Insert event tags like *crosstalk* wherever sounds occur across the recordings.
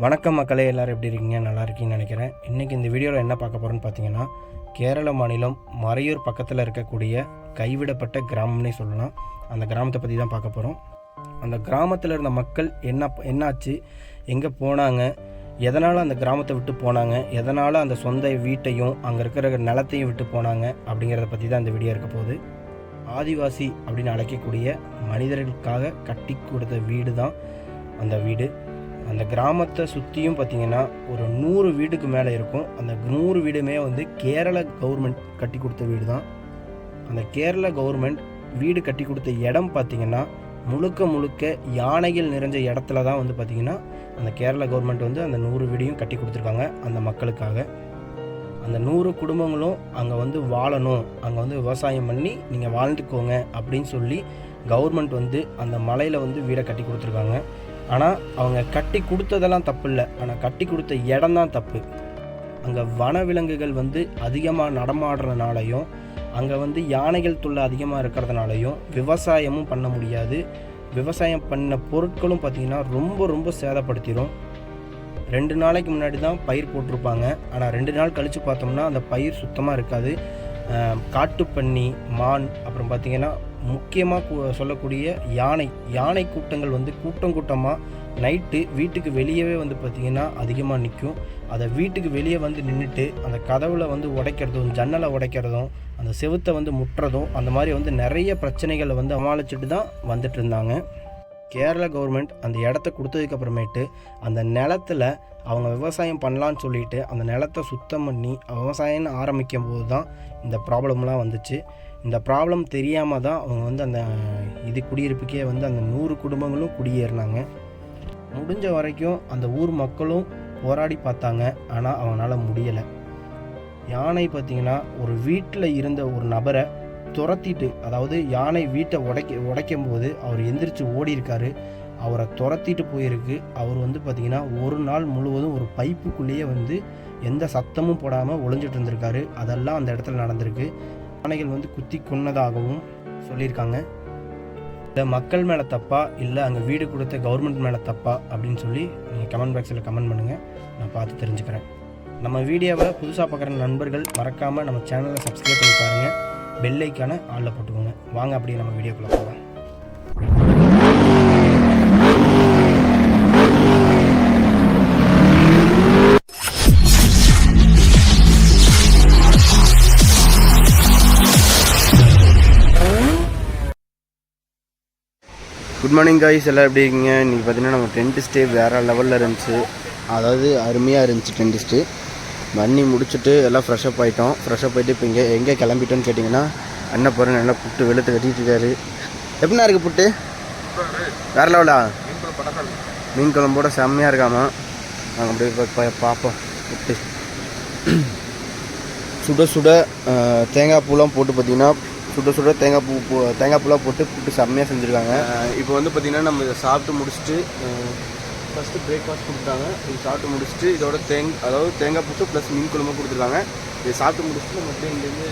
வணக்கம் மக்களே எல்லாரும் எப்படி இருக்கீங்க? நல்லா இருக்கீங்கன்னு நினைக்கிறேன். இன்றைக்கி இந்த வீடியோவில் என்ன பார்க்க போகிறோன்னு பார்த்தீங்கன்னா கேரள மாநிலம் மறையூர் பக்கத்தில் இருக்கக்கூடிய கைவிடப்பட்ட கிராமம்னே சொல்லலாம். அந்த கிராமத்தை பற்றி தான் பார்க்க போகிறோம் அந்த கிராமத்தில் இருந்த மக்கள் என்ன என்னாச்சு? எங்கே போனாங்க? எதனால் அந்த கிராமத்தை விட்டு போனாங்க? எதனால் அந்த சொந்த வீட்டையும் அங்கே இருக்கிற நிலத்தையும் விட்டு போனாங்க? அப்படிங்கிறத பற்றி தான் இந்த வீடியோ இருக்க போகுது. ஆதிவாசி அப்படின்னு அழைக்கக்கூடிய மனிதர்களுக்காக கட்டி கொடுத்த வீடு தான் அந்த வீடு. அந்த கிராமத்தை சுற்றியும் பார்த்தீங்கன்னா ஒரு நூறு வீடுக்கு மேலே இருக்கும். அந்த நூறு வீடுமே வந்து கேரள கவர்மெண்ட் கட்டி கொடுத்த வீடு தான் அந்த கேரள கவர்மெண்ட் வீடு கட்டி கொடுத்த இடம் பார்த்தீங்கன்னா முழுக்க முழுக்க யானைகள் நிறைஞ்ச இடத்துல தான் வந்து பார்த்திங்கன்னா அந்த கேரள கவர்மெண்ட் வந்து அந்த நூறு வீடையும் கட்டி கொடுத்துருக்காங்க அந்த மக்களுக்காக. அந்த நூறு குடும்பங்களும் அங்கே வந்து வாழணும். அங்கே வந்து விவசாயம் பண்ணி நீங்கள் வாழ்ந்துக்கோங்க அப்படின்னு சொல்லி கவர்மெண்ட் வந்து அந்த மலையில் வந்து வீடை கட்டி கொடுத்துருக்காங்க. ஆனால் அவங்க கட்டி கொடுத்ததெல்லாம் தப்பு இல்லை ஆனால் கட்டி கொடுத்த இடம் தான் தப்பு. அங்கே வனவிலங்குகள் வந்து அதிகமாக நடமாடுறதுனாலையும் அங்கே வந்து யானைகள் தொல்லை அதிகமாக இருக்கிறதுனாலையும் விவசாயமும் பண்ண முடியாது. விவசாயம் பண்ண பொருட்களும் பார்த்திங்கன்னா ரொம்ப ரொம்ப சேதப்படுத்திடும் ரெண்டு நாளைக்கு முன்னாடி தான் பயிர் போட்டிருப்பாங்க. ஆனால் ரெண்டு நாள் கழித்து பார்த்தோம்னா அந்த பயிர் சுத்தமாக இருக்காது. காட்டுப்பன்னி மான் அப்புறம் பார்த்திங்கன்னா முக்கியமாக சொல்லக்கூடிய யானை. யானை கூட்டங்கள் வந்து கூட்டம் கூட்டமாக நைட்டு வீட்டுக்கு வெளியவே வந்து பார்த்திங்கன்னா அதிகமாக நிற்கும் அதை வீட்டுக்கு வெளியே வந்து நின்றுட்டு அந்த கதவில் வந்து உடைக்கிறதும் ஜன்னலை உடைக்கிறதும் அந்த செவுத்தை வந்து முட்டுறதும் அந்த மாதிரி வந்து நிறைய பிரச்சனைகளை வந்து சமாளிச்சுட்டு தான் வந்துட்டு இருந்தாங்க. கேரள கவர்மெண்ட் அந்த இடத்த கொடுத்ததுக்கப்புறமேட்டு அந்த நிலத்துல அவங்க விவசாயம் பண்ணலான்னு சொல்லிட்டு அந்த நிலத்தை சுத்தம் பண்ணி விவசாயம்னு ஆரம்பிக்கும் போது தான் இந்த ப்ராப்ளம்லாம் வந்துச்சு. இந்த ப்ராப்ளம் தெரியாமல் தான் அவங்க வந்து அந்த இது குடியிருப்புக்கே வந்து அந்த நூறு குடும்பங்களும் குடியேறினாங்க. முடிஞ்ச வரைக்கும் அந்த ஊர் மக்களும் போராடி பார்த்தாங்க. ஆனால் அவனால் முடியலை. யானை பார்த்தீங்கன்னா ஒரு வீட்டில் இருந்த ஒரு நபரை துரத்திட்டு அதாவது யானை வீட்டை உடைக்க உடைக்கும் போது அவர் எந்திரிச்சு ஓடி இருக்காரு அவரை துரத்திட்டு போயிருக்கு. அவர் வந்து பார்த்திங்கன்னா ஒரு நாள் முழுவதும் ஒரு பைப்புக்குள்ளேயே வந்து எந்த சத்தமும் போடாமல் ஒளிஞ்சிட்டு இருந்திருக்காரு. அதெல்லாம் அந்த இடத்துல நடந்திருக்கு. யானைகள் வந்து குத்தி கொன்னதாகவும் சொல்லியிருக்காங்க. இல்லை மக்கள் மேலே தப்பா இல்லை அங்கே வீடு கொடுத்த கவர்மெண்ட் மேலே தப்பா அப்படின்னு சொல்லி நீங்கள் கமெண்ட் பாக்ஸில் கமெண்ட் பண்ணுங்கள் நான் பார்த்து தெரிஞ்சுக்கிறேன். நம்ம வீடியோவை புதுசாக பார்க்குற நண்பர்கள் மறக்காமல் நம்ம சேனலை சப்ஸ்கிரைப் பண்ணி பாருங்கள் பெல்லைக்கான ஆளில் போட்டுக்கோங்க. வாங்க அப்படியே நம்ம வீடியோக்குள்ளே போகலாம். குட் மார்னிங் காய்ஸ் எல்லாம் எப்படி இருக்கீங்க? இன்றைக்கி பார்த்தீங்கன்னா நம்ம டென்ட் ஸ்டே வேறு லெவலில் இருந்துச்சு. அதாவது அருமையாக இருந்துச்சு டென்ட் ஸ்டே பண்ணி முடிச்சுட்டு எல்லாம் ஃப்ரெஷ்அப் ஆகிட்டோம் ஃப்ரெஷ்அப் ஆகிட்டு இப்போ இங்கே எங்கே கிளம்பிட்டோன்னு கேட்டிங்கன்னா அண்ணன் பாருங்க நல்லா புட்டு வெளுத்து கட்டிட்டு இருக்காரு. எப்படிண்ணா இருக்குது புட்டு? வேறு லெவலா மீன் குழம்போட செம்மையாக இருக்காமா? நாங்கள் அப்படியே பார்ப்போம் புட்டு. சுட சுட தேங்காய் பூலாம் போட்டு பார்த்தீங்கன்னா சுட சுட தேங்காய் பூ பூ தேங்காய் பூலாம் போட்டு புட்டு செம்மையாக செஞ்சுருக்காங்க. இப்போ வந்து பார்த்தீங்கன்னா நம்ம இதை சாப்பிட்டு முடிச்சுட்டு ஃபஸ்ட்டு பிரேக்ஃபாஸ்ட் கொடுத்தாங்க இது சாப்பிட்டு முடிச்சுட்டு இதோட தேங் அதாவது தேங்காய் புட்டு ப்ளஸ் மீன் குழம்பு கொடுத்துருக்காங்க. இதை சாப்பிட்டு முடிச்சுட்டு நம்ம அப்படியே இங்கேருந்து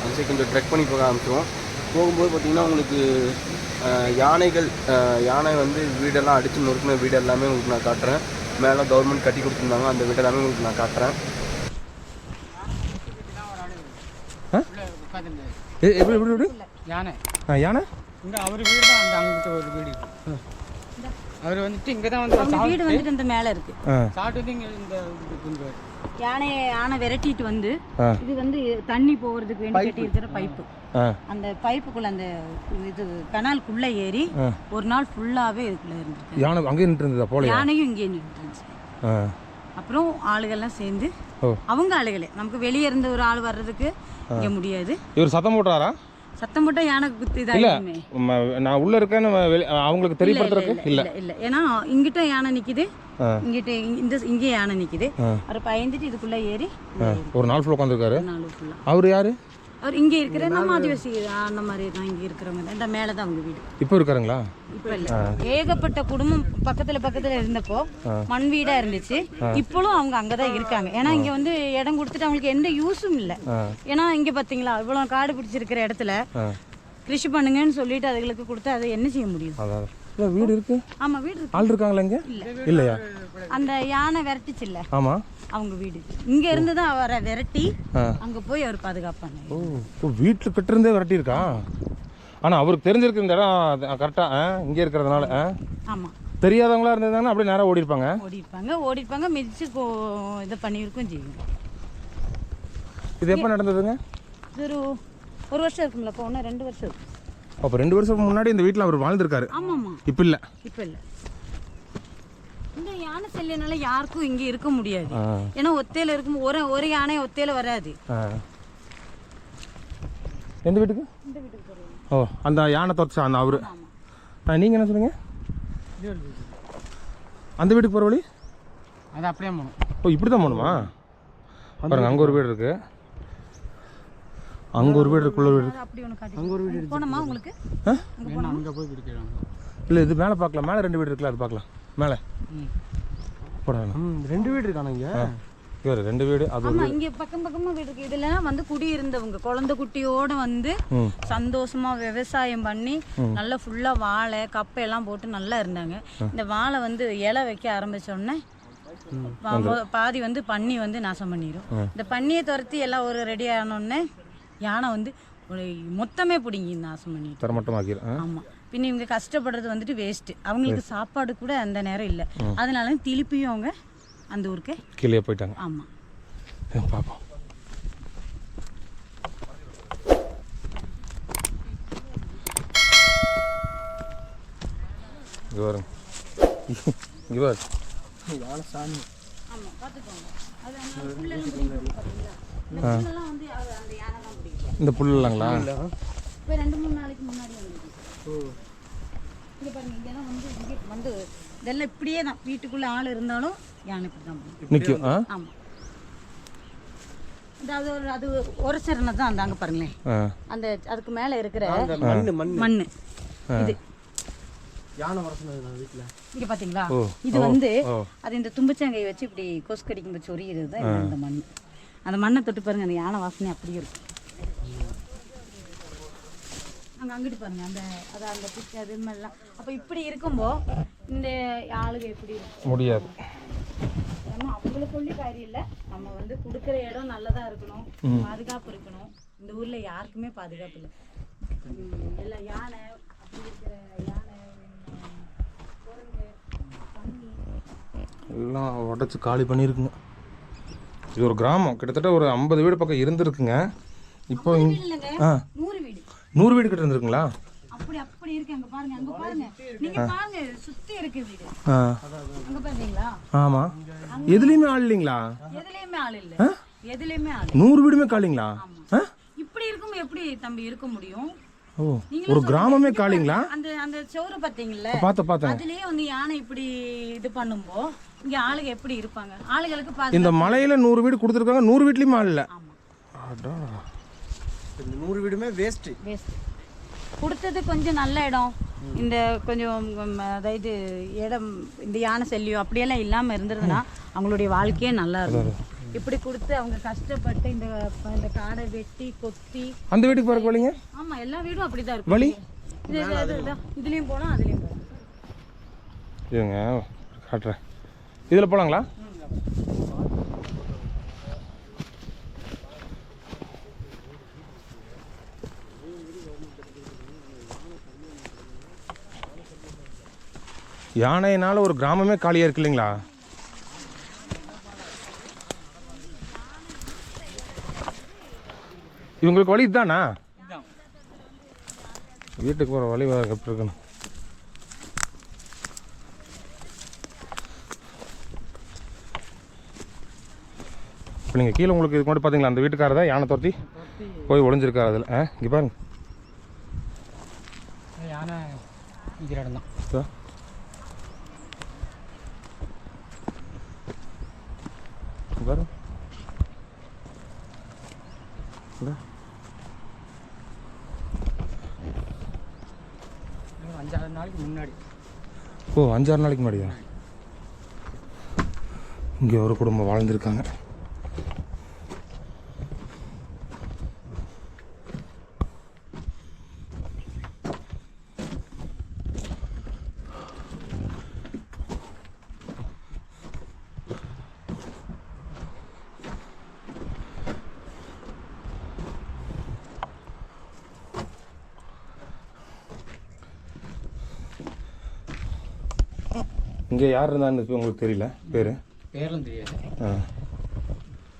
அந்த சைடு கொஞ்சம் ட்ரெக் பண்ணி போக ஆரம்பிச்சிடுவோம் போகும்போது பார்த்தீங்கன்னா உங்களுக்கு யானைகள் யானை வந்து வீடெல்லாம் அடித்து நொறுக்கின வீடு எல்லாமே உங்களுக்கு நான் காட்டுறேன். மேலே கவர்மெண்ட் கட்டி கொடுத்துருந்தாங்க அந்த வீடு எல்லாமே உங்களுக்கு நான் காட்டுறேன். எப்படி எப்படி எப்படி? யானை. ஆ யானை? இங்க அவர் வீடு தான் அந்த அங்கிட்ட ஒரு வீடு. அவர் வந்துட்டு இங்க தான் வந்து அவங்க வீடு வந்துட்டு இந்த மேல இருக்கு. ஆ. சாப்பிட்டு இங்க இந்த இதுக்கு கொண்டு யானையை யானை விரட்டிட்டு வந்து ஆ. இது வந்து தண்ணி போகிறதுக்கு வேண்டி கட்டி இருக்கிற பைப்பு. ஆ. அந்த பைப்புக்குள்ள அந்த இது கனாலுக்குள்ள ஏறி. ஒரு நாள் ஃபுல்லாவே இதுக்குள்ள இருந்திருக்கு. யானை அங்கேயே நின்று இருந்ததா போலையா? யானையும் இங்கே ஆ. அப்புறம் ஆளுகள்லாம் சேர்ந்து. அவங்க ஆளுகளே. நமக்கு வெளியே இருந்த ஒரு ஆள் வர்றதுக்கு இங்க முடியாது. இவர் சத்தம் போட்டாரா சத்தம் போட்டா யானை குத்து நான் உள்ள இருக்கேன்னு அவங்களுக்கு தெரியப்படுத்துறதுக்கு? இல்ல இல்ல இல்ல. ஏன்னா இங்கிட்ட யானை நிக்குது. இங்கிட்ட இந்த இங்கே யானை நிக்குது. அவர் பயந்துட்டு இதுக்குள்ள ஏறி ஒரு நாள் ஃபுல்லாக உட்காந்துருக்காரு ஃபுல்லா அவர் யாரு? அவர் இங்க இருக்கிற நம்ம ஆதிவாசி அந்த மாதிரி தான் இங்க இருக்கிறவங்க தான். இந்த மேல தான் அவங்க வீடு. இப்போ இருக்காருங்களா? இப்ப இல்ல. ஏகப்பட்ட குடும்பம் பக்கத்துல பக்கத்துல இருந்தப்போ மண் வீடா இருந்துச்சு. இப்பளும் அவங்க அங்கதான் இருக்காங்க. ஏன்னா இங்க வந்து இடம் கொடுத்துட்டு அவங்களுக்கு எந்த யூஸும் இல்ல. ஏன்னா இங்க பாத்தீங்களா இவ்வளவு காடு பிடிச்சிருக்கிற இடத்துல கிருஷி பண்ணுங்கன்னு சொல்லிட்டு அதுகளுக்கு கொடுத்து அதை என்ன செய்ய முடியும்? இல்லை வீடு இருக்கு? ஆமா வீடு இருக்கு. ஆள் இருக்காங்களா இங்கே? இல்லையா? அந்த யானை விரட்டுச்சுல்ல ஆமாம் அவங்க வீடு. இங்க இருந்து தான் அவரை விரட்டி. அங்க போய் அவர் பாதுகாப்பாங்க ஓ ஓ வீட்டில் கிட்டிருந்தே விரட்டியிருக்கா? ஆனால் அவருக்கு தெரிஞ்சிருக்கு இந்த இடம் கரெக்டாக இங்கே இருக்கிறதுனால ஆ? ஆமா. தெரியாதவங்களா இருந்திருந்தாங்கன்னா அப்படியே நேராக ஓடி இருப்பாங்க ஓடி இருப்பாங்க ஓடி இருப்பாங்க மிதிச்சு இது பண்ணியிருக்கும் செய்யும் இது எப்போ நடந்ததுங்க? இது ஒரு ஒரு வருஷம் இருக்கும்ல இப்போ ஒன்று ரெண்டு வருஷம் அப்போ ரெண்டு வருஷம் முன்னாடி இந்த வீட்டில் அவர் வாழ்ந்திருக்காரு. ஆமாம்மா. இப்போ இல்லை. இப்போ இல்லை. இந்த யானை செல்லியனால யாருக்கும் இங்கே இருக்க முடியாது. ஏன்னா ஒத்தையில இருக்கும் ஒரு ஒரு யானை ஒத்தையில வராது. எந்த வீட்டுக்கு? இந்த வீட்டுக்கு போகிறோம் ஓ அந்த யானை தொலைச்சா அந்த அவரு? நீங்கள் என்ன வீடு. அந்த வீட்டுக்கு போகிற வழி? அது அப்படியே போகணும். ஓ இப்படி தான் போகணுமா பாருங்க அங்கே ஒரு வீடு இருக்கு. அங்கே ஒரு வீடு இருக்குள்ள வீடு. அப்படி ஒன்று காட்டி அங்கே ஒரு வீடு போனோமா உங்களுக்கு? அங்கே போய் பிடிக்கிறாங்க இல்லை இது மேலே பார்க்கலாம் மேலே ரெண்டு வீடு இருக்குல்ல அது பார்க்கலாம் மேலே. ம். போட ரெண்டு வீடு இருக்கானு இங்கே இவர் ரெண்டு வீடு அது ஆமா இங்க பக்கம் பக்கமா வீடு இருக்கு. இதுல வந்து குடியிருந்தவங்க குழந்தை குட்டியோட வந்து சந்தோஷமா விவசாயம் பண்ணி நல்லா ஃபுல்லா வாழை கப்பை எல்லாம் போட்டு நல்லா இருந்தாங்க. இந்த வாழை வந்து இலை வைக்க ஆரம்பிச்ச உடனே பாதி வந்து பன்னி வந்து நாசம் பண்ணிடும் இந்த பன்னியை துரத்தி எல்லாம் ஒரு ரெடி ஆனோடனே யானை வந்து ஒரு மொத்தமே பிடிங்கி நாசம் பண்ணிடும் தரமட்டமாக்கிடு ஆ? ஆமா. பின்ன இவங்க கஷ்டப்படுறது வந்துட்டு வேஸ்ட் அவங்களுக்கு சாப்பாடு கூட அந்த நேரம் இல்லை. அதனால திருப்பியும் அவங்க அந்த ஊருக்கு கீழே போயிட்டாங்க. ஆமா. ஆ, பார்ப்போம் இங்கே பாருங்க. *laughs* இங்கே பாரு. யானை சாமி. ஆமா பாத்துக்கோங்க. அது இந்த புல்லுலாங்களா இப்போ ரெண்டு மூணு நாளைக்கு முன்னாடி இங்க பாருங்க இங்கெல்லாம் வந்து இங்கே வந்து இதெல்லாம் இப்படியே தான். வீட்டுக்குள்ள ஆள் இருந்தாலும் யானை இப்படி தான் நிற்கும் ஆ? அதாவது ஒரு அது ஒரு சரணை தான் அந்த அங்க பாருங்களேன். அந்த அதுக்கு மேல இருக்கிற மண்ணு மண் மண்ணு. இது. யானை வீட்டில். இங்க பாத்தீங்களா? ஓ, இது வந்து. அது இந்த தும்பச்சங்கையை வச்சு இப்படி கொசு கடிக்கும்போது சொரியிறது தான் இந்த மண் அந்த மண்ணை தொட்டு பாருங்க அந்த யானை வாசனை அப்படியே இருக்கும். அங்க அங்கிட்டு பாருங்க அந்த அது அந்த பிச்சை அது மாதிரிலாம். அப்ப இப்படி இருக்கும்போ இந்த ஆளுக எப்படி முடியாது. நம்ம அவங்கள சொல்லி காரியம் இல்லை. நம்ம வந்து கொடுக்குற இடம் நல்லதா இருக்கணும் பாதுகாப்பு இருக்கணும். இந்த ஊர்ல யாருக்குமே பாதுகாப்பு இல்லை. எல்லாம் யானை அப்படி இருக்கிற யானை எல்லாம் உடச்சி காலி பண்ணியிருக்குங்க. இது ஒரு கிராமம். கிட்டத்தட்ட ஒரு ஐம்பது வீடு பக்கம் இருந்திருக்குங்க. இப்போ ஆ. நூறு நூறு வீடு கிட்ட இருந்திருக்குங்களா அப்படி அப்படி இருக்கு. அங்க பாருங்க அங்க பாருங்க. நீங்க பாருங்க சுத்தி இருக்கு வீடு. அங்க பாத்தீங்களா? ஆமாம் எதுலேயுமே ஆள் இல்லைங்களா? எதுலயுமே ஆள் இல்ல. எதுலயுமே ஆள் நூறு வீடுமே காலிங்களா? இப்படி இருக்கும் எப்படி தம்பி இருக்க முடியும்? ஓ ஒரு. கிராமமே காலிங்களா? அந்த அந்த சோறு பாத்தீங்கல்ல? பார்த்த பார்த்தேன் அதுலயே வந்து யானை இப்படி இது பண்ணும்போ இங்க ஆளுங்க எப்படி இருப்பாங்க? ஆளுகளுக்கு இந்த மலையில் நூறு வீடு கொடுத்துருக்காங்க நூறு வீட்லேயுமே ஆள் இல்லை. ஆமா. அடா இந்த நூறு வீடுமே வேஸ்ட்டு வேஸ்ட் கொடுத்தது கொஞ்சம் நல்ல இடம். இந்த கொஞ்சம் அதாவது இடம் இந்த யானை செல்லியம் அப்படியெல்லாம் இல்லாமல் இருந்ததுன்னா அவங்களுடைய வாழ்க்கையே நல்லா இருக்கும். இப்படி கொடுத்து அவங்க கஷ்டப்பட்டு இந்த இந்த காடை வெட்டி கொத்தி. அந்த வீட்டுக்கு போகிற போலீங்க ஆமா எல்லா வீடும் அப்படிதான் இருக்கும் வழி? இது. இதுலயும் போகலாம் அதுலயும் போகலாம் இருங்க காட்டுறேன். இதில் போகலாங்களா யானையினால ஒரு கிராமமே காலியாக இருக்கு இல்லைங்களா? இவங்களுக்கு வழி இதுதானா வீட்டுக்கு போகிற வழி வேறு எப்படி இருக்கணும்? இப்போ நீங்கள் கீழே உங்களுக்கு இது மட்டும் பார்த்தீங்களா அந்த வீட்டுக்காரர் தான் யானை துரத்தி போய் ஒளிஞ்சிருக்காரு அதில். ஆ இங்கே பாருங்க. யானை நிற்கிற இடம் தான் இதோ. இங்க பாருங்க இதோ. ஒரு அஞ்சாறு நாளைக்கு முன்னாடி ஓ அஞ்சாறு நாளைக்கு முன்னாடியா இங்கே ஒரு குடும்பம் வாழ்ந்துருக்காங்க இங்கே யார் இருந்தான்னு இப்ப உங்களுக்கு தெரியல? பேர்? பேரெல்லாம் தெரியாது. ஆ.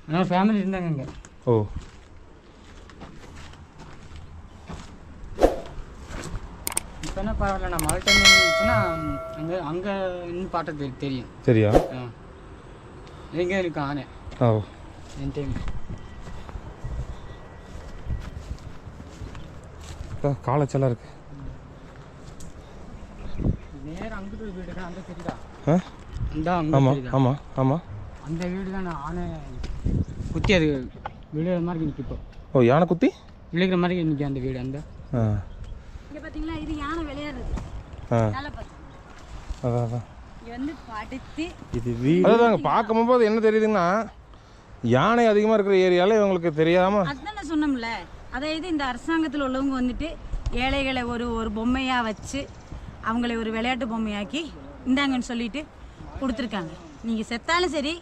ஆனால் ஃபேமிலி இருந்தாங்க இங்கே. ஓ. இப்போ என்ன பரவாயில்ல நான் மழை டைம் இருந்துச்சுன்னா அங்கே அங்கே இன்னும் பாட்ட தெரி தெரியும். சரியா ஆ. எங்கே இருக்கு ஆனே. ஓ. என் டைம் காலச்செல்லாம் இருக்கு. நேரம் அங்கிட்டு வீடு அந்த தெரியுதா? ஆமாம் தெரியுதா? ஆமாம் ஆமாம் அந்த வீடு தான் ஆனே குத்தி அது விழுகிற மாதிரி நிற்கும் இப்போ. ஓ யானை குத்தி? விழுகிற மாதிரி நிற்கும் அந்த வீடு அந்த. ஆ. இங்க பாத்தீங்களா இது யானை விளையாடுறது. ஆ. அதான் அதான் இது வீடு பார்க்கும்போது என்ன தெரியுதுங்கன்னா யானை அதிகமாக இருக்கிற ஏரியாவில் இவங்களுக்கு தெரியாமல் அதுதான் நான் சொன்னோம்ல அதாவது இந்த அரசாங்கத்தில் உள்ளவங்க வந்துட்டு ஏழைகளை ஒரு ஒரு பொம்மையாக வச்சு அவங்களை ஒரு விளையாட்டு பொம்மையாக்கி இந்தாங்கன்னு சொல்லிட்டு கொடுத்துருக்காங்க. நீங்கள் செத்தாலும் சரி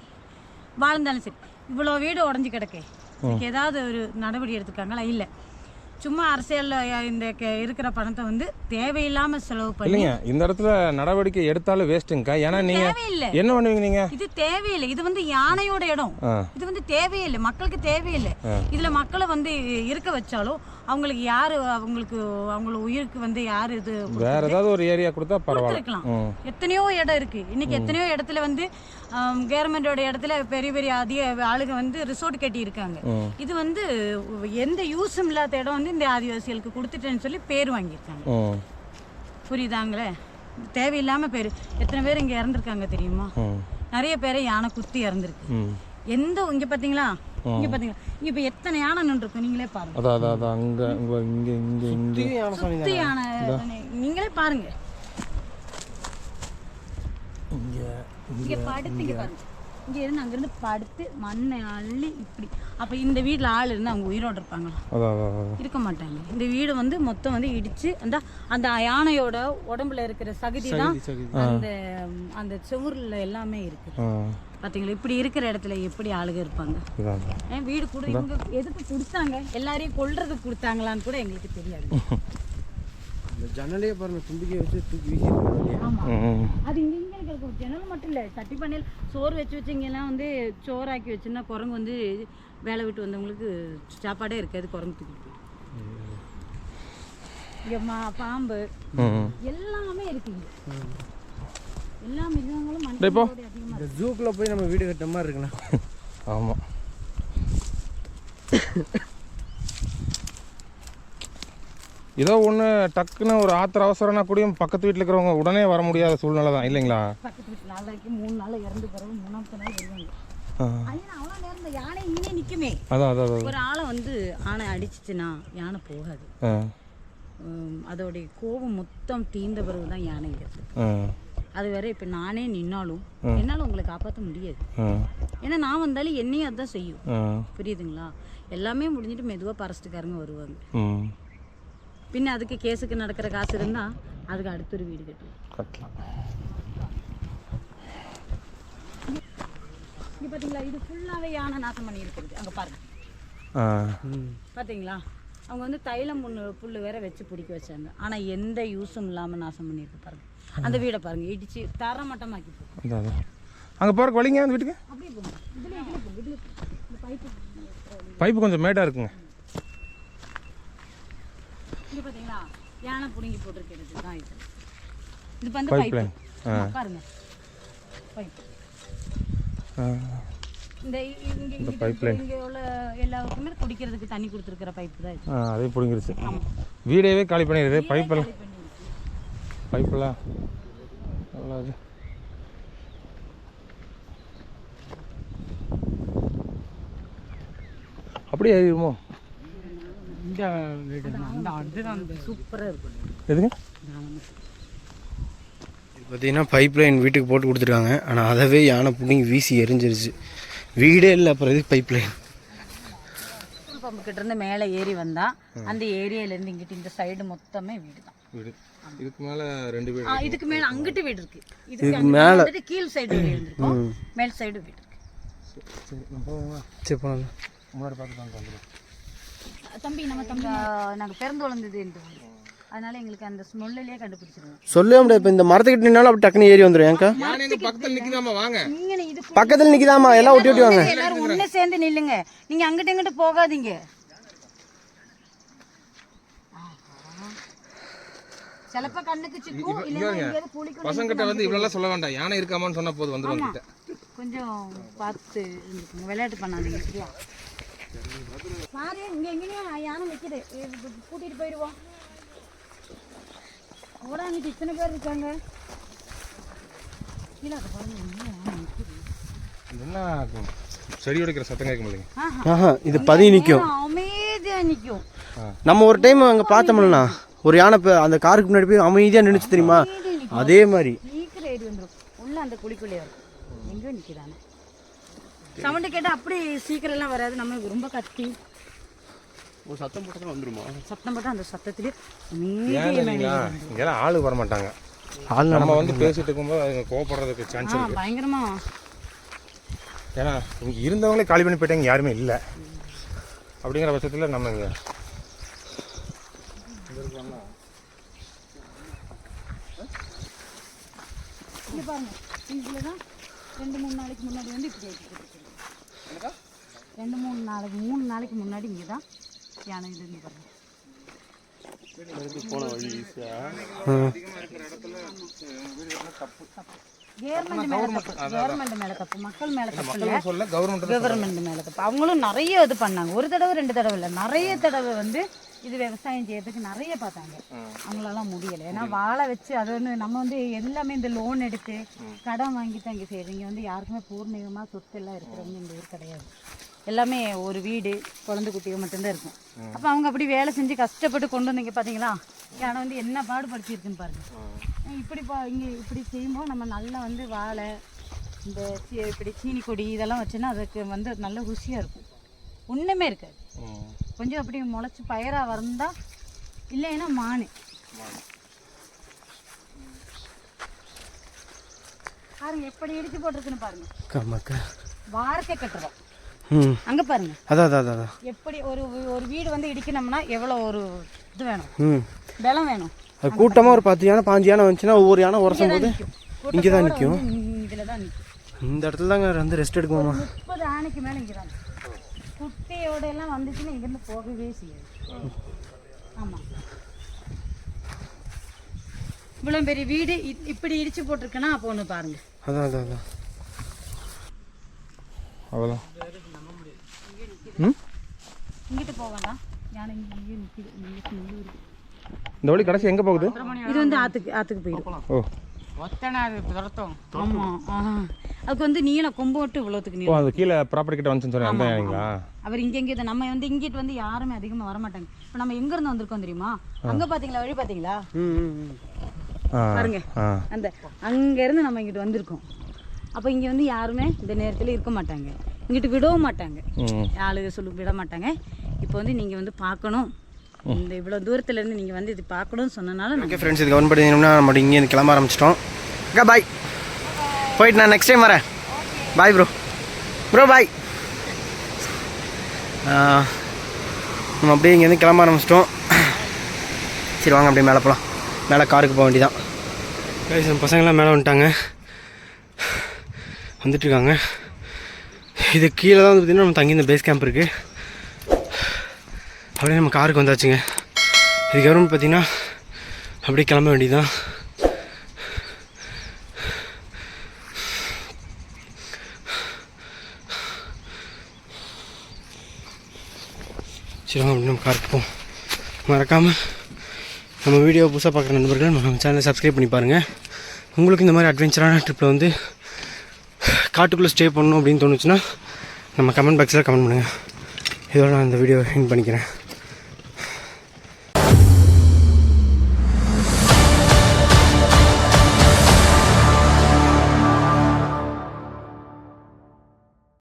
வாழ்ந்தாலும் சரி இவ்வளோ வீடு உடஞ்சி கிடக்கு. இதுக்கு ஏதாவது ஒரு நடவடிக்கை எடுத்துக்காங்களா இல்லை. சும்மா அரசியலில் இந்த இருக்கிற பணத்தை வந்து தேவையில்லாமல் செலவு பண்ணி இல்லைங்க இந்த இடத்துல நடவடிக்கை எடுத்தாலும் வேஸ்ட்டுங்கக்கா. ஏன்னா தேவையில்லை. என்ன பண்ணுவீங்க நீங்கள் இது தேவையில்லை. இது வந்து யானையோட இடம். இது வந்து தேவையில்லை. மக்களுக்கு தேவையில்லை. இதுல மக்களை வந்து இருக்க வச்சாலும் அவங்களுக்கு யாரு அவங்களுக்கு அவங்கள உயிருக்கு வந்து யாரு இது வேற ஏதாவது ஒரு ஏரியா கொடுத்தா பரவாயில்ல. எத்தனையோ இடம் இருக்கு. இன்னைக்கு எத்தனையோ இடத்துல வந்து கவர்மெண்டோட இடத்துல பெரிய பெரிய அதிக ஆளுங்க வந்து ரிசோர்ட் கட்டி இருக்காங்க. இது வந்து எந்த யூஸும் இல்லாத இடம் வந்து இந்த ஆதிவாசிகளுக்கு கொடுத்துட்டேன்னு சொல்லி பேர் வாங்கியிருக்காங்க. புரியுதாங்களே? தேவையில்லாம பேர். எத்தனை பேர் இங்க இறந்துருக்காங்க தெரியுமா? நிறைய பேரை யானை குத்தி இறந்துருக்கு. எந்த இங்க பாத்தீங்களா இங்க பாத்தீங்களா? இங்க இப்ப எத்தனை யானை நின்றுருக்கு நீங்களே பாருங்க. அதான் அதான் அதான் அங்கே இங்கே இங்கே இங்கே. இங்கே யானை சாமி சுத்தி யானை நீங்களே பாருங்க. இங்க படுத்து இங்க. பாருங்க. இங்க இருந்து அங்க இருந்து படுத்து மண்ணை அள்ளி இப்படி. அப்ப இந்த வீட்ல ஆள் இருந்து அவங்க உயிரோட இருப்பாங்களா? இருக்க மாட்டாங்க. இந்த வீடு வந்து மொத்தம் வந்து இடிச்சு அந்த அந்த யானையோட உடம்புல இருக்கிற சகுதி தான் அந்த அந்த செவுர்ல எல்லாமே இருக்கு. ஆ. பாத்தீங்களா? இப்படி இருக்கிற இடத்துல எப்படி ஆளுங்க இருப்பாங்க? வீடு கூட இவங்க எதுக்கு கொடுத்தாங்க? எல்லாரையும் கொல்றதுக்கு கொடுத்தாங்களான்னு கூட எங்களுக்கு தெரியாது. *laughs* இந்த ஜன்னலையே பாருங்க தும்பிக்கை வச்சு தூக்கி ஆமா. ம். அது இங்க இங்க இருக்கிற ஜன்னல் மட்டும் இல்ல சட்டி பண்ணையில் சோறு வச்சு வச்சு இங்கெல்லாம் வந்து சோறாக்கி வச்சுன்னா குரங்கு வந்து வேலை விட்டு வந்தவங்களுக்கு சாப்பாடே இருக்காது குரங்கு தூக்கிட்டு. இங்க மா பாம்பு. எல்லாமே இருக்கு இங்க. எல்லா மிருகங்களும் இந்த ஜூக்குள்ள போய் நம்ம வீடு கட்ட மாதிரி இருக்குண்ணா. ஆமாம் ஏதோ ஒன்று டக்குன்னு ஒரு ஆத்திர அவசரம்னா கூடயும் பக்கத்து வீட்டில் இருக்கிறவங்க உடனே வர முடியாத சூழ்நிலை தான் இல்லைங்களா? பக்கத்து வீட்டு நாளைக்கு மூணு நாள் இறந்து பிறகு மூணாவது நாள் வருவாங்க. யானை இங்கே நிக்குமே. அதான் அதான் ஒரு ஆளை வந்து யானை அடிச்சிச்சுன்னா யானை போகாது. அதோடைய கோபம் மொத்தம் தீர்ந்த பிறகு தான் யானை இருக்கு. அது வேற இப்போ நானே நின்னாலும் என்னால் உங்களை காப்பாற்ற முடியாது. ஏன்னா நான் வந்தாலும் என்னையும் அதான் செய்யும். புரியுதுங்களா? எல்லாமே முடிஞ்சிட்டு மெதுவாக பரஸ்ட்டுக்காரங்க வருவாங்க. பின்ன அதுக்கு கேஸுக்கு நடக்கிற காசு இருந்தால் அதுக்கு அடுத்த ஒரு வீடு கட்டுவோம் கட்டலாம். இங்கே பார்த்தீங்களா இது ஃபுல்லாகவே யானை நாசம் பண்ணியிருக்கிறது. அங்கே பாருங்க. பார்த்தீங்களா அவங்க வந்து தைலம் புண்ணு புல் வேற வச்சு பிடிக்க வச்சாங்க. ஆனால் எந்த யூஸும் இல்லாமல் நாசம் பண்ணியிருக்கு பாருங்க. அந்த வீடை பாருங்க. இடிச்சு அதான் அதான் அங்கே போகிறக்கு வழிங்க அந்த வீட்டுக்கு. அப்படியே போகும் இதில் இதில் போகும் இதில் இந்த பைப்பு பைப்பு கொஞ்சம் மேடாக இருக்குங்க இங்கே பார்த்தீங்களா யானை பிடுங்கி போட்டிருக்கிறது தான் இது. இது வந்து. ஆமா, பாருங்க பைப்பு ஆ இந்த இ- இங்க இங்க இங்க உள்ள எல்லாருக்குமே குடிக்கிறதுக்கு தண்ணி கொடுத்துருக்கிற பைப்பு தான் இது. அதே பிடிங்கிருச்சு. வீடையவே காலி பண்ணிடுது. பைப்பெல்லாம். பைப்பெல்லாம் நல்லா இது அப்படியே ஏறிடுமோ இந்த வீடு. அந்த அதுதான் அந்த சூப்பரா இருக்கும். எதுங்க? இது பார்த்தீங்கன்னா பைப் லைன் வீட்டுக்கு போட்டு கொடுத்துருக்காங்க. ஆனால் அதவே யானை பிடிங்கி வீசி எரிஞ்சிருச்சு. வீடே இல்லை அப்புறம் எதுக்கு பைப் லைன் பம்பு கிட்ட இருந்து மேலே ஏறி வந்தா அந்த ஏரியால இருந்து இங்கிட்டு இந்த சைடு மொத்தமே வீடு தான். வீடு. இதுக்கு மேலே ரெண்டு வீடு இதுக்கு மேல அங்கிட்டு வீடு இருக்கு. இதுக்கு மேல கீழ் சைடு வீடு இருந்திருக்கும். மேல் சைடு வீடு இருக்கு. சரி போனது முன்னாடி பார்த்து வந்துடும் தம்பி நம்ம தம்பி நாங்க பிறந்து வளர்ந்தது ஊரு. அதனால எங்களுக்கு அந்த ஸ்மெல்லிலே கண்டுபிடிச்சிருவோம். சொல்லவே முடியாது. இப்போ இந்த மரத்துக்கிட்ட நின்னாலும் அப்படி டக்குன்னு ஏறி வந்துடும் யானை எங்க பக்கத்தில் நிற்குதாம்மா வாங்க. நீங்க இது பக்கத்தில் நிற்கிதாம்மா எல்லாம் ஒட்டி ஒட்டி வாங்க. எல்லாரும் ஒண்ணு சேர்ந்து நில்லுங்க. நீங்க அங்கிட்ட இங்கிட்ட போகாதீங்க. சிலப்ப கண்ணுக்கு சிக்கும் இல்லைன்னா புளிக்கும் பசங்கிட்ட வந்து இவ்வளோலாம் சொல்ல வேண்டாம். யானை இருக்காமான்னு சொன்னா போதும் வந்துடும் கொஞ்சம் பார்த்து விளையாட்டு பண்ணாதீங்க சாரி இங்க எங்கேயும் யானை நிக்குது. இது கூட்டிட்டு போயிடுவோம். கூட அன்னைக்கு இத்தனை பேர் இருக்காங்க. கீழே என்ன செடி உடைக்கிற சத்தம் கேட்க முடியல ஆஹா. ஆஹா இது பதி நிற்கும் யானை அமைதியா நிக்கும். நம்ம ஒரு டைம் அங்கே பார்த்தோம்லண்ணா ஒரு யானை இப்போ அந்த காருக்கு முன்னாடி போய் அமைதியாக நின்றுச்சு தெரியுமா? அதே மாதிரி. சீக்கிரம் ஏறி வந்துடும் உள்ள அந்த குழிக்குள்ளே இருக்கும் எங்கேயோ நிற்கிறானே சவுண்டு கேட்டால் அப்படி சீக்கிரம் எல்லாம் வராது நம்ம ரொம்ப கத்தி ஒரு சத்தம் போட்டால் வந்துருமா சத்தம் போட்டால் அந்த சத்தத்திலே இங்கெல்லாம் ஆளு வர மாட்டாங்க ஆள் நம்ம வந்து பேசிட்டு இருக்கும்போது அவங்க கோவப்படுறதுக்கு சான்ஸ் இருக்கு பயங்கரமா ஏன்னா இங்கே இருந்தவங்களே காலி பண்ணி போயிட்டாங்க யாருமே இல்லை அப்படிங்கிற பட்சத்தில் நம்ம இங்கே பாருங்க இதுல தான் ரெண்டு மூணு நாளைக்கு முன்னாடி வந்து இப்படி ரெண்டு மூணு நாளைக்கு மூணு நாளைக்கு முன்னாடி இங்கே தான் யானை இருந்து பாருங்க போன வழி கவர்மெண்ட் மேல தப்பு. அவங்களும் நிறைய இது பண்ணாங்க. ஒரு தடவை ரெண்டு தடவை இல்லை. நிறைய தடவை வந்து இது விவசாயம் செய்யறதுக்கு நிறைய பார்த்தாங்க. அவங்களாலாம் முடியல. ஏன்னா வாழை வச்சு அது வந்து நம்ம வந்து எல்லாமே இந்த லோன் எடுத்து கடன் வாங்கி தான் இங்கே வந்து யாருக்குமே பூர்ணீகமாக சொத்து எல்லாம் இருக்கிறவங்க இந்த ஊர் கிடையாது. எல்லாமே ஒரு வீடு குழந்தை குட்டிகள் மட்டும்தான் இருக்கும். அப்போ அவங்க அப்படி வேலை செஞ்சு கஷ்டப்பட்டு கொண்டு வந்தீங்க பார்த்தீங்களா ஏன்னா வந்து என்ன பாடுபடுத்தியிருக்குன்னு பாருங்க. இப்படி பா இங்கே இப்படி செய்யும்போது நம்ம நல்லா வந்து வாழை இந்த இப்படி சீனி கொடி இதெல்லாம் வச்சோன்னா அதுக்கு வந்து நல்ல ருசியாக இருக்கும். ஒன்றுமே இருக்காது. கொஞ்சம் அப்படி முளைச்சி பயிராக வந்தா இல்லைன்னா மானு. பாருங்க எப்படி இடிச்சு போட்டிருக்குன்னு பாருங்க. ஆமாக்கா வாரத்தை கட்டுறோம். அங்க பாருங்க. அதான் எப்படி ஒரு ஒரு வீடு வந்து இடிக்கணும்னா எவ்வளோ ஒரு இது வேணும்? பலம் வேணும். அது கூட்டமாக ஒரு பத்து யானை பாஞ்சு யானை வந்துச்சுன்னா ஒவ்வொரு யானை உரசும் போது இங்கே தான் நிற்கும் இதில் தான் நிற்கும் இந்த இடத்துல தாங்க வந்து ரெஸ்ட் எடுக்குமாமா முப்பது ஆணைக்கு மேலே இங்கே தான் குட்டியோட எல்லாம் வந்துச்சுன்னா இங்கேருந்து போகவே செய்யாது. ஆமாம் இவ்வளோ பெரிய வீடு இப்படி இடிச்சு போட்டிருக்குன்னா அப்போ ஒன்று பாருங்க. அதான் அதான் இங்கிட்டு போக வேண்டாம். யானை இங்கேயே நிற்கிது இந்த வழி கடைசி எங்கே போகுது? இது வந்து ஆற்றுக்கு ஆற்றுக்கு போயிடும். ஓ. ஒத்தனை அது துரத்தும். ஆமாம் ஆ. அதுக்கு வந்து நீளம் கொம்பு விட்டு இவ்வளோத்துக்கு நீளம். அந்த கீழே ப்ராப்பர்ட்டி கிட்ட வந்துச்சுன்னு சொன்னேன். அந்த யானைங்களா அவர் இங்கே இங்கே நம்ம வந்து இங்கிட்டு வந்து யாருமே அதிகமாக வர மாட்டாங்க இப்போ நம்ம எங்கேருந்து வந்திருக்கோம் தெரியுமா? அங்கே பார்த்தீங்களா வழி பார்த்தீங்களா பாருங்க. அந்த அங்கேருந்து நம்ம இங்கிட்டு வந்திருக்கோம். அப்போ இங்கே வந்து யாருமே இந்த நேரத்தில் இருக்க மாட்டாங்க. இங்கிட்டு விடவும் மாட்டாங்க. ஆளுக சொல்லி விட மாட்டாங்க. இப்போ வந்து நீங்கள் வந்து பார்க்கணும். இந்த இவ்வளோ தூரத்துலேருந்து நீங்கள் வந்து இது பார்க்கணும்னு சொன்னனால நான் ஓகே ஃப்ரெண்ட்ஸ் இது கவர்மெண்ட் படிக்கணும்னா நம்ம இங்கேருந்து கிளம்ப ஆரம்பிச்சிட்டோம். அக்கா பாய் போயிட்டு நான் நெக்ஸ்ட் டைம் வரேன். பாய் ப்ரோ ப்ரோ பாய் நம்ம அப்படியே இங்கேருந்து கிளம்ப ஆரம்பிச்சிட்டோம். சரி வாங்க அப்படியே மேலே போகலாம் மேலே காருக்கு போக வேண்டியதான் guys, நம்ம பசங்களாம் மேலே வந்துட்டாங்க. வந்துட்டுருக்காங்க இது கீழே தான் வந்து பார்த்திங்கன்னா நம்ம தங்கி இந்த பேஸ் கேம்ப் இருக்குது அப்படியே நம்ம காருக்கு வந்தாச்சுங்க. இதுக்கப்புறம் பார்த்தீங்கன்னா அப்படியே கிளம்ப வேண்டியதுதான். சரி அப்படி நம்ம காருக்கு போவோம். மறக்காமல் நம்ம வீடியோ புதுசாக பார்க்குற நண்பர்கள் நம்ம சேனலை சப்ஸ்கிரைப் பண்ணி பாருங்கள் உங்களுக்கு இந்த மாதிரி அட்வென்ச்சரான ட்ரிப்பில் வந்து காட்டுக்குள்ளே ஸ்டே பண்ணணும் அப்படின்னு தோணுச்சுன்னா நம்ம கமெண்ட் பாக்ஸில் கமெண்ட் பண்ணுங்கள் இதோட நான் இந்த வீடியோ ஹெண்ட் பண்ணிக்கிறேன்.